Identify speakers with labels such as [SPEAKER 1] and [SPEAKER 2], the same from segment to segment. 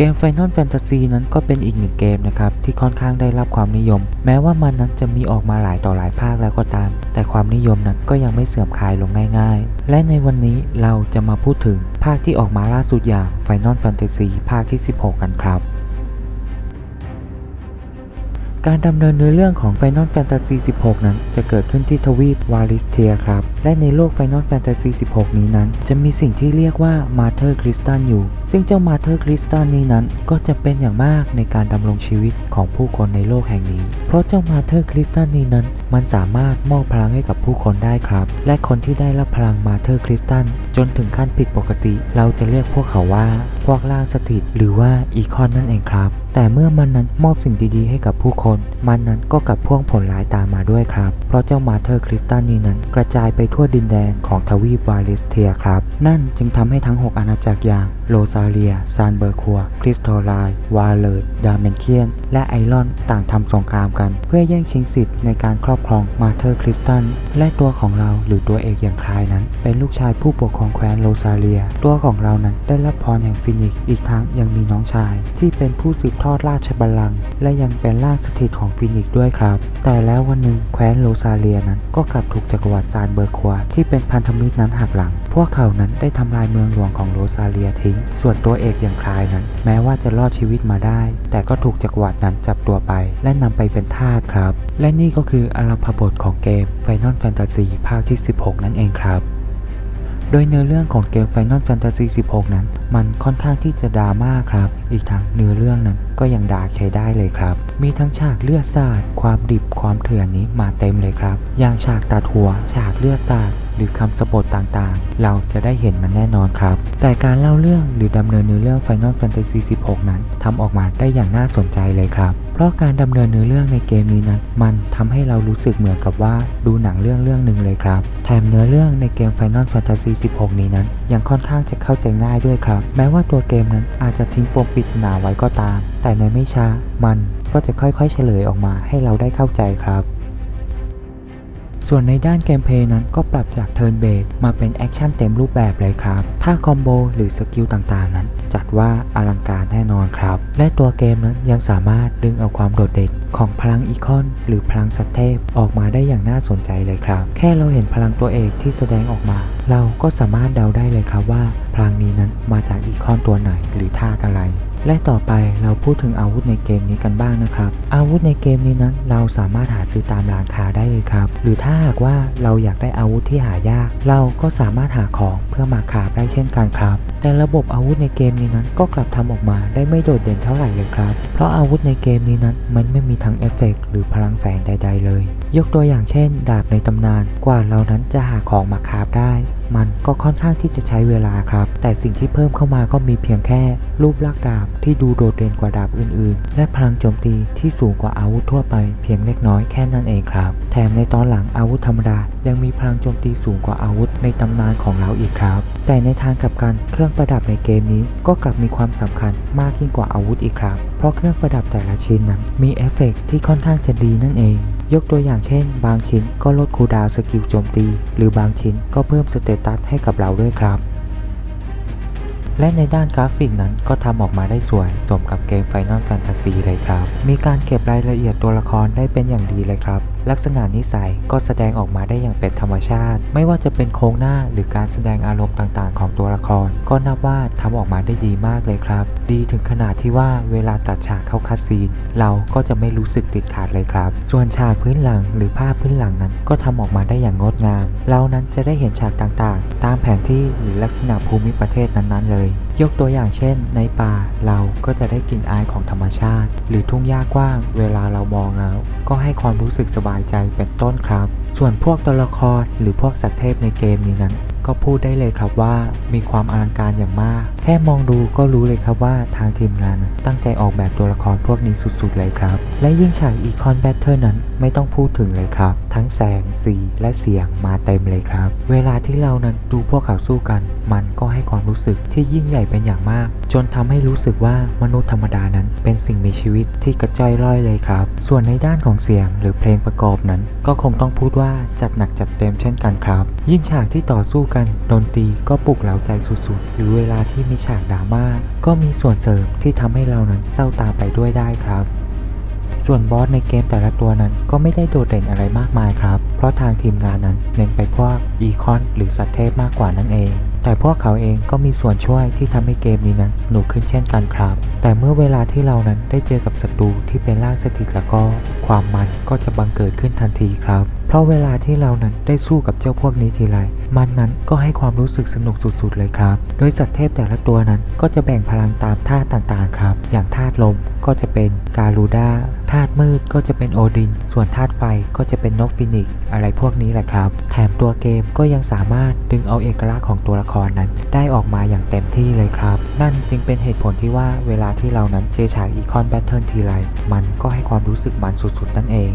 [SPEAKER 1] เกม Final Fantasy นั้นก็เป็นอีกหนึ่งเกมนะครับที่ค่อนข้างได้รับความนิยม แม้ว่ามันนั้นจะมีออกมาหลายต่อหลายภาคแล้วก็ตาม แต่ความนิยมนั้นก็ยังไม่เสื่อมคลายลงง่าย ๆ และในวันนี้เราจะมาพูดถึงภาคที่ออกมาล่าสุดอย่าง Final Fantasy ภาคที่ 16 กันครับ การดำเนินเนื้อเรื่องของ Final Fantasy 16 นั้น จะเกิดขึ้นที่ทวีปวาลิสเทียครับ และในโลก Final Fantasy 16 นี้นั้น จะมีสิ่งที่เรียกว่า Mother Crystal อยู่ ซึ่งเจ้า Mother Crystal นี้นั้น ก็จะเป็นอย่างมากในการดำรงชีวิตของผู้คนในโลกแห่งนี้ เพราะเจ้า Mother Crystal นี้นั้นมันสามารถมอบพลังให้กับผู้คนได้ครับ และคนที่ได้รับพลัง Mother Crystal จนถึงขั้นผิดปกติ เราจะเรียกพวกเขาว่า พวกล่างสถิตหรือว่าอีคอนนั่นเองครับ แต่เมื่อมันนั้นมอบสิ่งดีๆ ให้กับผู้คน มันนั้นก็กลับพ่วงผลร้ายตามมาด้วยครับ เพราะเจ้ามาเธอร์คริสตัลนี้นั้นกระจายไปทั่วดินแดนของทวีปวาลิสเทียครับ นั่นจึงทำให้ทั้ง 6 อาณาจักรอย่างโลซาเลีย ซานเบอร์คัว คริสโตไลวาเลดดาเมนเคียน และไอรอนต่างทำสงครามกัน เพื่อแย่งชิงสิทธิ์ในการครอบครองมาเธอร์คริสตัน และตัวของเราหรือตัวเอกอย่างคลายนั้น เป็นลูกชายผู้ปกครองแคว้นโรซาเลีย ตัวของเรานั้นได้รับพรแห่งฟินิกซ์อีกทั้งยังมีน้องชาย ที่เป็นผู้สืบทอดราชบัลลังก์และยังเป็นล่างสถิตของฟินิกซ์ด้วยครับ แต่แล้ววันหนึ่งแคว้นโรซาเลียนั้นก็กลับถูกจักรวรรดิซานเบอร์ควาที่เป็นพันธมิตรนั้นหักหลัง วกเขานั้นได้ทำลายเมืองหลวงของโลซาเลียทิ้ง ส่วนตัวเอกอย่างคลายนั้น แม้ว่าจะรอดชีวิตมาได้ แต่ก็ถูกจักรวรรดินั้นจับตัวไป และนำไปเป็นทาสครับ และนี่ก็คืออารัมพบทของเกม Final Fantasy ภาคที่ 16 นั่นเองครับโดยเนื้อเรื่องของเกม Final Fantasy 16 นั้น มันค่อนข้างที่จะดราม่าครับ อีกทั้งเนื้อเรื่องนั้นก็ยังด่าใช้ได้เลยครับ มีทั้งฉากเลือดสาด ความดิบความเถื่อนนี้มาเต็มเลยครับ อย่างฉากตัดหัว ฉากเลือดสาด หรือคำสบทต่างๆ เราจะได้เห็นมันแน่นอนครับ แต่การเล่าเรื่องหรือดำเนินเนื้อเรื่อง Final Fantasy 16 นั้นทำออกมาได้อย่างน่าสนใจเลยครับ เพราะการดำเนินเนื้อเรื่องในเกมนี้นั้น มันทำให้เรารู้สึกเหมือนกับว่าดูหนังเรื่องเรื่องหนึ่งเลยครับแถมเนื้อเรื่องในเกม Final Fantasy 16 นี้นั้น ยังค่อนข้างจะเข้าใจง่ายด้วยครับ แม้ว่าตัวเกมนั้นอาจจะทิ้งปมปริศนาไว้ก็ตาม แต่ในไม่ช้ามันก็จะค่อยๆ เฉลยออกมาให้เราได้เข้าใจครับ ส่วนในด้านเกมเพลย์นั้นก็ปรับจากเทิร์นเบสมาเป็นแอคชั่นเต็มรูปแบบเลยครับ ถ้าคอมโบหรือสกิลต่างๆ นั้น จัดว่าอลังการแน่นอนครับ และตัวเกมนั้นยังสามารถดึงเอาความโดดเด่นของพลังอีคอน หรือพลังสัตว์เทพออกมาได้อย่างน่าสนใจเลยครับ แค่เราเห็นพลังตัวเอกที่แสดงออกมา เราก็สามารถเดาได้เลยครับว่าพลังนี้นั้นมาจากอีคอนตัวไหนหรือท่าอะไร และต่อไปเราพูดถึงอาวุธในเกมนี้กันบ้างนะครับ อาวุธในเกมนี้นั้นเราสามารถหาซื้อตามร้านค้าได้เลยครับ หรือถ้าหากว่าเราอยากได้อาวุธที่หายาก เราก็สามารถหาของเพื่อมาคราฟได้เช่นกันครับ แต่ระบบอาวุธในเกมนี้นั้นก็กลับทำออกมาได้ไม่โดดเด่นเท่าไหร่เลยครับ เพราะอาวุธในเกมนี้นั้นมันไม่มีทั้งเอฟเฟกต์หรือพลังแฝงใด ๆ เลย ยกตัวอย่างเช่น ดาบในตำนาน กว่าเรานั้นจะหาของมาคราฟได้ มันก็ค่อนข้างที่จะใช้เวลาครับ แต่สิ่งที่เพิ่มเข้ามาก็มีเพียงแค่ รูปลักษณ์ดาบที่ดูโดดเด่นกว่าดาบอื่นๆ และพลังโจมตีที่สูงกว่าอาวุธทั่วไปเพียงเล็กน้อยแค่นั้นเองครับ แถมในตอนหลังอาวุธธรรมดา ยังมีพลังโจมตีสูงกว่าอาวุธในตำนานของเราอีกครับ แต่ในทางกลับกันเครื่องประดับในเกมนี้ก็กลับมีความสำคัญมากยิ่งกว่าอาวุธอีกครับ เพราะเครื่องประดับแต่ละชิ้นนั้นมีเอฟเฟกต์ที่ค่อนข้างจะดีนั่นเอง ยกตัวอย่างเช่น บางชิ้นก็ลดคูดาวสกิลโจมตี หรือบางชิ้นก็เพิ่มสเตตัสให้กับเราด้วยครับ และในด้านกราฟิกนั้นก็ทำออกมาได้สวย สมกับเกม Final Fantasy เลยครับ มีการเก็บรายละเอียดตัวละครได้เป็นอย่างดีเลยครับ ลักษณะนิสัยก็แสดงออกมาได้อย่างเป็นธรรมชาติ ไม่ว่าจะเป็นโครงหน้าหรือการแสดงอารมณ์ต่างๆ ของตัวละคร ก็นับว่าทำออกมาได้ดีมากเลยครับ ดีถึงขนาดที่ว่าเวลาตัดฉากเข้าคัดซีน เราก็จะไม่รู้สึกติดขาดเลยครับ ส่วนฉากพื้นหลังหรือภาพพื้นหลังนั้น ก็ทำออกมาได้อย่างงดงาม เรานั้นจะได้เห็นฉากต่างๆ ตามแผนที่หรือลักษณะภูมิประเทศนั้นๆเลย ยกตัวอย่างเช่น ในป่าเราก็จะได้กลิ่นอายของธรรมชาติ หรือทุ่งหญ้ากว้าง เวลาเรามองแล้ว ก็ให้ความรู้สึกสบายใจเป็นต้นครับ ส่วนพวกตัวละครหรือพวกสัตว์เทพในเกมนี้นั้น ก็พูดได้เลยครับว่ามีความอลังการอย่างมาก ค่มองดูก็รู้เลยครับว่าทางทีมงานตั้งใจออกแบบตัวละครพวกนี้สุดๆเลยครับ และยิ่งฉากอีคอนแบทเทิลนั้นไม่ต้องพูดถึงเลยครับ ทั้งแสงสีและเสียงมาเต็มเลยครับ เวลาที่เรานั้นดูพวกเขาสู้กัน มันก็ให้ความรู้สึกที่ยิ่งใหญ่เป็นอย่างมาก จนทำให้รู้สึกว่ามนุษย์ธรรมดานั้นเป็นสิ่งมีชีวิตที่กระจอยร่อยเลยครับ ส่วนในด้านของเสียงหรือเพลงประกอบนั้น ก็คงต้องพูดว่าจัดหนักจัดเต็มเช่นกันครับ ยิ่งฉากที่ต่อสู้กันดนตรีก็ปลุกเร้าใจสุดๆ หรือเวลาที่มีฉากดราม่าก็มีส่วนเสริมที่ทำให้เรานั้นเศร้าตาไปด้วยได้ครับ ส่วนบอสในเกมแต่ละตัวนั้นก็ไม่ได้โดดเด่นอะไรมากมายครับ เพราะทางทีมงานนั้นเน้นไปพวกอีคอนหรือสัตว์เทพมากกว่านั่นเอง แต่พวกเขาเองก็มีส่วนช่วยที่ทำให้เกมนี้นั้นสนุกขึ้นเช่นกันครับ แต่เมื่อเวลาที่เรานั้นได้เจอกับศัตรูที่เป็นร่างสถิตแล้วก็ ความมันก็จะบังเกิดขึ้นทันทีครับ เพราะเวลาที่เรานั้นได้สู้กับเจ้าพวกนี้ทีไร มันนั้นก็ให้ความรู้สึกสนุกสุดๆเลยครับ โดยสัตว์เทพแต่ละตัวนั้นก็จะแบ่งพลังตามธาตุต่างๆครับ อย่างธาตุลมก็จะเป็นการูด้าธาตุมืดก็จะเป็นโอดิน ส่วนธาตุไฟก็จะเป็นนกฟินิกอะไรพวกนี้แหละครับ แถมตัวเกมก็ยังสามารถดึงเอาเอกลักษณ์ของตัวละครนั้น ได้ออกมาอย่างเต็มที่เลยครับ นั่นจึงเป็นเหตุผลที่ว่าเวลาที่เรานั้นเจฉากอีคอนแบทเทิลทีไรมันก็ให้ความรู้สึกมันสุดๆนั่นเอง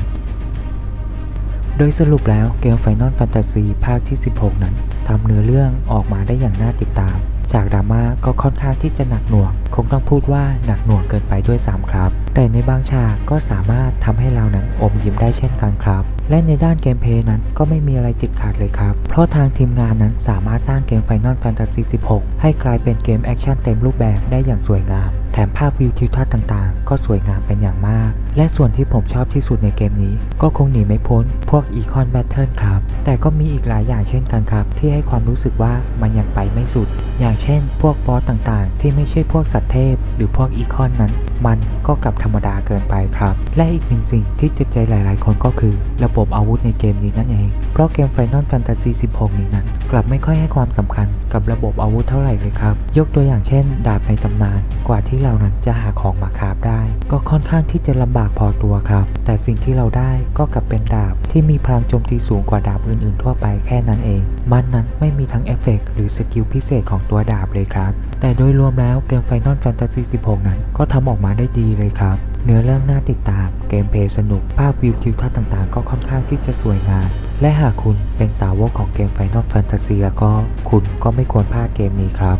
[SPEAKER 1] โดยสรุปแล้วเกมไฟนอลแฟนตาซีภาคที่ 16 นั้นทำเนื้อเรื่องออกมาได้อย่างน่าติดตามจากดราม่าก็ค่อนข้างที่จะหนักหน่วง คงต้องพูดว่าหนักหน่วงเกินไปด้วยซ้ำครับ แต่ในบางฉากก็สามารถทำให้เรานั้นอมยิ้มได้เช่นกันครับและในด้านเกมเพย์นั้นก็ไม่มีอะไรติดขัดเลยครับ เพราะทางทีมงานนั้นสามารถสร้างเกม Final Fantasy 16 ให้กลายเป็นเกมแอคชั่นเต็มรูปแบบได้อย่างสวยงาม แถมภาพวิวทิวทัศน์ต่างๆ ก็สวยงามเป็นอย่างมาก และส่วนที่ผมชอบที่สุดในเกมนี้ ก็คงหนีไม่พ้น พวกอีคอนแบทเทิลครับ แต่ก็มีอีกหลายอย่างเช่นกันครับ ที่ให้ความรู้สึกว่ามันยังไปไม่สุด อย่างเช่น พวกบอสต่างๆ ที่ไม่ใช่พวกสัตว์เทพ หรือพวกอีคอนนั้น มันก็กลับธรรมดาเกินไปครับ และอีกหนึ่งสิ่งที่ติดใจหลาย ๆ คนก็คือระบบอาวุธในเกมนี้นั่นเอง เพราะเกม Final Fantasy 16 นี้นั้น กลับไม่ค่อยให้ความสำคัญกับระบบอาวุธเท่าไหร่เลยครับ ยกตัวอย่างเช่น ดาบในตำนาน กว่าที่เรานั้นจะหาของมาคราฟได้ ก็ค่อนข้างที่จะลำบากพอตัวครับ แต่สิ่งที่เราได้ก็กลับเป็นดาบที่มีพลังโจมตีสูงกว่าดาบอื่น ๆ ทั่วไปแค่นั้นเอง มันนั้นไม่มีทั้งเอฟเฟกต์หรือสกิลพิเศษของตัวดาบเลยครับ แต่โดยรวมแล้วเกม Final Fantasy 16 นั้นก็ทำออกมาได้ดีเลยครับ เนื้อเรื่องน่าติดตาม เกมเพลย์สนุก ภาพวิวทิวทัศน์ต่างๆ ก็ค่อนข้างที่จะสวยงาม และหากคุณเป็นสาวกของเกม Final Fantasy แล้วก็คุณก็ไม่ควรพลาดเกมนี้ครับ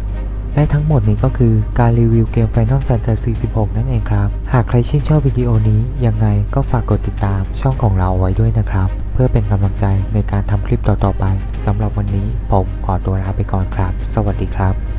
[SPEAKER 1] และทั้งหมดนี้ก็คือการรีวิวเกม Final Fantasy 16 นั่นเองครับ หากใครชื่นชอบวิดีโอนี้ยังไงก็ฝากกดติดตามช่องของเราไว้ด้วยนะครับ เพื่อเป็นกำลังใจในการทำคลิปต่อๆไปสำหรับวันนี้ผมขอตัวลาไปก่อนครับ สวัสดีครับ